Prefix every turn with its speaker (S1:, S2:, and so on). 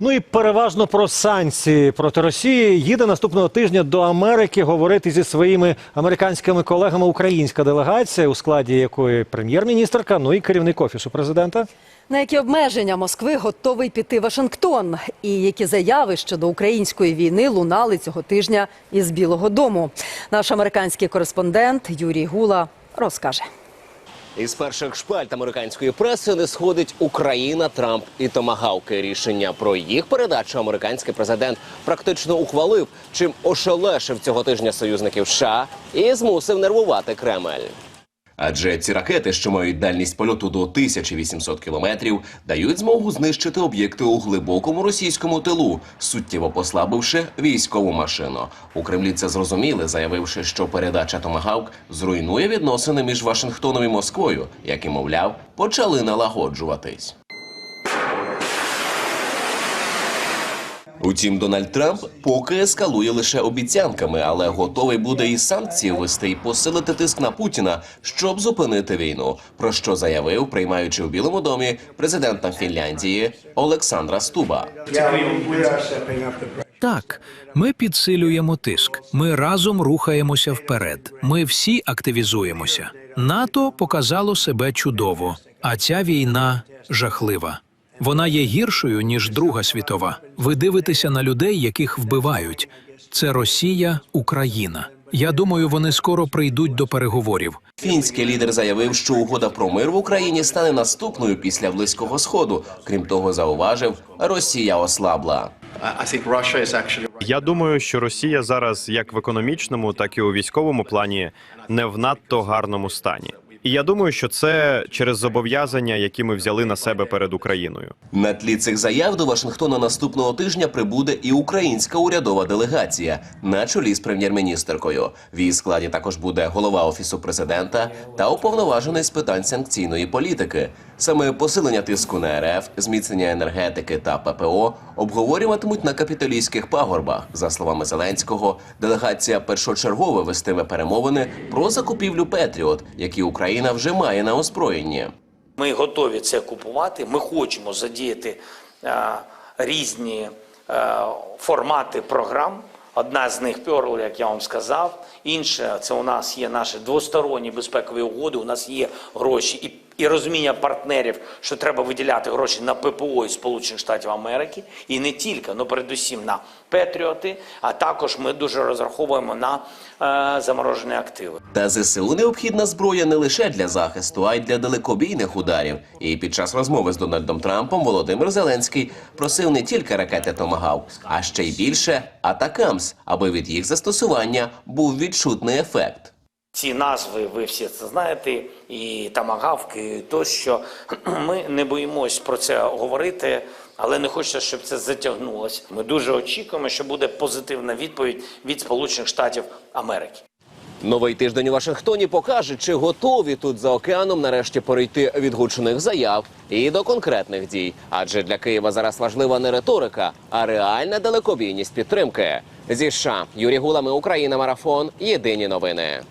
S1: Ну і переважно про санкції проти Росії їде наступного тижня до Америки говорити зі своїми американськими колегами українська делегація, у складі якої прем'єр-міністрка, ну і керівник офісу президента.
S2: На які обмеження Москви готовий піти Вашингтон, і які заяви щодо української війни лунали цього тижня із Білого Дому. Наш американський кореспондент Юрій Гула розкаже.
S3: Із перших шпальт американської преси не сходить Україна, Трамп і Томагавки. Рішення про їх передачу американський президент практично ухвалив, чим ошелешив цього тижня союзників США і змусив нервувати Кремль. Адже ці ракети, що мають дальність польоту до 1800 кілометрів, дають змогу знищити об'єкти у глибокому російському тилу, суттєво послабивши військову машину. У Кремлі це зрозуміли, заявивши, що передача Томагавк зруйнує відносини між Вашингтоном і Москвою, які, мовляв, почали налагоджуватись. Утім, Дональд Трамп поки ескалує лише обіцянками, але готовий буде і санкції ввести і посилити тиск на Путіна, щоб зупинити війну. Про що заявив, приймаючи у Білому домі президента Фінляндії Олександра Стуба.
S4: Так, ми підсилюємо тиск. Ми разом рухаємося вперед. Ми всі активізуємося. НАТО показало себе чудово, а ця війна жахлива. Вона є гіршою ніж Друга світова. Ви дивитеся на людей, яких вбивають. Це Росія, Україна. Я думаю, вони скоро прийдуть до переговорів.
S3: Фінський лідер заявив, що угода про мир в Україні стане наступною після близького сходу. Крім того, зауважив, Росія ослабла.
S5: Я думаю, що Росія зараз, як в економічному, так і у військовому плані, не в надто гарному стані. І я думаю, що це через зобов'язання, які ми взяли на себе перед Україною.
S3: На тлі цих заяв до Вашингтона наступного тижня прибуде і українська урядова делегація на чолі з прем'єр-міністеркою. В її складі також буде голова офісу президента та уповноважений з питань санкційної політики. Саме посилення тиску на РФ, зміцнення енергетики та ППО обговорюватимуть на капітолійських пагорбах. За словами Зеленського, делегація першочергово вестиме перемовини про закупівлю Петріот, які Україна вже має на озброєнні.
S6: Ми готові це купувати. Ми хочемо задіяти а, різні а, формати програм. Одна з них Перл, як я вам сказав. Інша це у нас є наші двосторонні безпекові угоди. У нас є гроші і, і розуміння партнерів, що треба виділяти гроші на ППО із Сполучених Штатів Америки, і не тільки, але передусім на Петріоти. А також ми дуже розраховуємо на е, заморожені активи.
S3: Та ЗСУ необхідна зброя не лише для захисту, а й для далекобійних ударів. І під час розмови з Дональдом Трампом Володимир Зеленський просив не тільки ракети Томагавк, а ще й більше Атакамс, аби від їх застосування був відчутний ефект.
S6: Ці назви ви всі це знаєте, і тамагавки, і тощо. Ми не боїмось про це говорити, але не хочеться, щоб це затягнулося. Ми дуже очікуємо, що буде позитивна відповідь від Сполучених Штатів Америки.
S3: Новий тиждень у Вашингтоні покаже, чи готові тут за океаном нарешті перейти від гучних заяв і до конкретних дій. Адже для Києва зараз важлива не риторика, а реальна далекобійність підтримки. Зі США Юрій Гулами, Україна, марафон. Єдині новини.